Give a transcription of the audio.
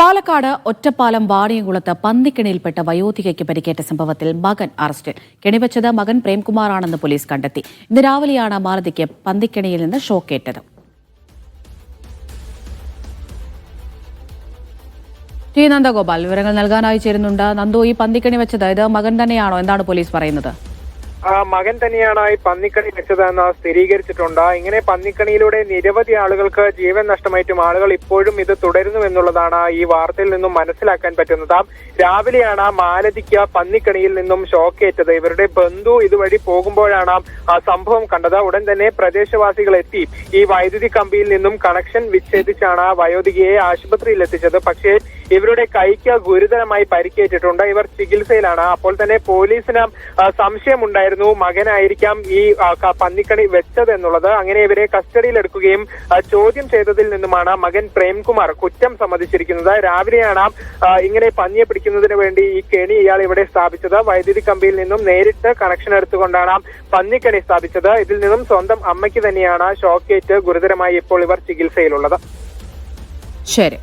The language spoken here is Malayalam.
പാലക്കാട് ഒറ്റപ്പാലം വാണിയംകുളത്ത് പന്നിക്കിണിയിൽപ്പെട്ട വയോധികയ്ക്ക് പരിക്കേറ്റ സംഭവത്തിൽ മകൻ അറസ്റ്റിൽ. കെണിവച്ചത് മകൻ പ്രേംകുമാറാണെന്ന് പോലീസ് കണ്ടെത്തി. ഇന്ന് രാവിലെയാണ് മാലതിക്ക് പന്നിക്കിണിയിൽ നിന്ന് ഷോക്കേറ്റത്. ടി നന്ദഗോപാൽ വിവരങ്ങൾ നൽകാനായി ചേരുന്നുണ്ട്. നന്ദു ഈ പന്തിക്കണി വെച്ചത് ഇത് മകൻ തന്നെയാണോ? എന്താണ് പോലീസ് പറയുന്നത്? മകൻ തന്നെയാണ് ഈ പന്നിക്കണി വെച്ചതെന്ന് സ്ഥിരീകരിച്ചിട്ടുണ്ട്. ഇങ്ങനെ പന്നിക്കണിയിലൂടെ നിരവധി ആളുകൾക്ക് ജീവൻ നഷ്ടമായിട്ടും ആളുകൾ ഇപ്പോഴും ഇത് തുടരുന്നു എന്നുള്ളതാണ് ഈ വാർത്തയിൽ നിന്നും മനസ്സിലാക്കാൻ പറ്റുന്നത്. രാവിലെയാണ് മാലതിക്ക് പന്നിക്കണിയിൽ നിന്നും ഷോക്കേറ്റത്. ഇവരുടെ ബന്ധു ഇതുവഴി പോകുമ്പോഴാണ് ആ സംഭവം കണ്ടത്. ഉടൻ തന്നെ പ്രദേശവാസികൾ എത്തി. ഈ വൈദ്യുതി കമ്പിയിൽ നിന്നും കണക്ഷൻ വിച്ഛേദിച്ചാണ് വയോധികയെ ആശുപത്രിയിൽ എത്തിച്ചത്. പക്ഷേ ഇവരുടെ കൈക്ക് ഗുരുതരമായി പരിക്കേറ്റിട്ടുണ്ട്. ഇവർ ചികിത്സയിലാണ്. അപ്പോൾ തന്നെ പോലീസിന് ആ, സംശയമുണ്ടായിരുന്നു മകനായിരിക്കാം ഈ പന്നിക്കണി വെച്ചത് എന്നുള്ളത്. അങ്ങനെ ഇവരെ കസ്റ്റഡിയിലെടുക്കുകയും ചോദ്യം ചെയ്തതിൽ നിന്നുമാണ് മകൻ പ്രേംകുമാർ കുറ്റം സമ്മതിച്ചിരിക്കുന്നത്. രാവിലെയാണ് ഇങ്ങനെ പന്നിയെ പിടിക്കുന്നതിന് വേണ്ടി ഈ കെണി ഇയാൾ ഇവിടെ സ്ഥാപിച്ചത്. വൈദ്യുതി കമ്പിയിൽ നിന്നും നേരിട്ട് കണക്ഷൻ എടുത്തുകൊണ്ടാണ് പന്നിക്കണി സ്ഥാപിച്ചത്. ഇതിൽ നിന്നും സ്വന്തം അമ്മയ്ക്ക് തന്നെയാണ് ഷോക്കേറ്റ് ഗുരുതരമായി ഇപ്പോൾ ഇവർ ചികിത്സയിലുള്ളത്. ശരി.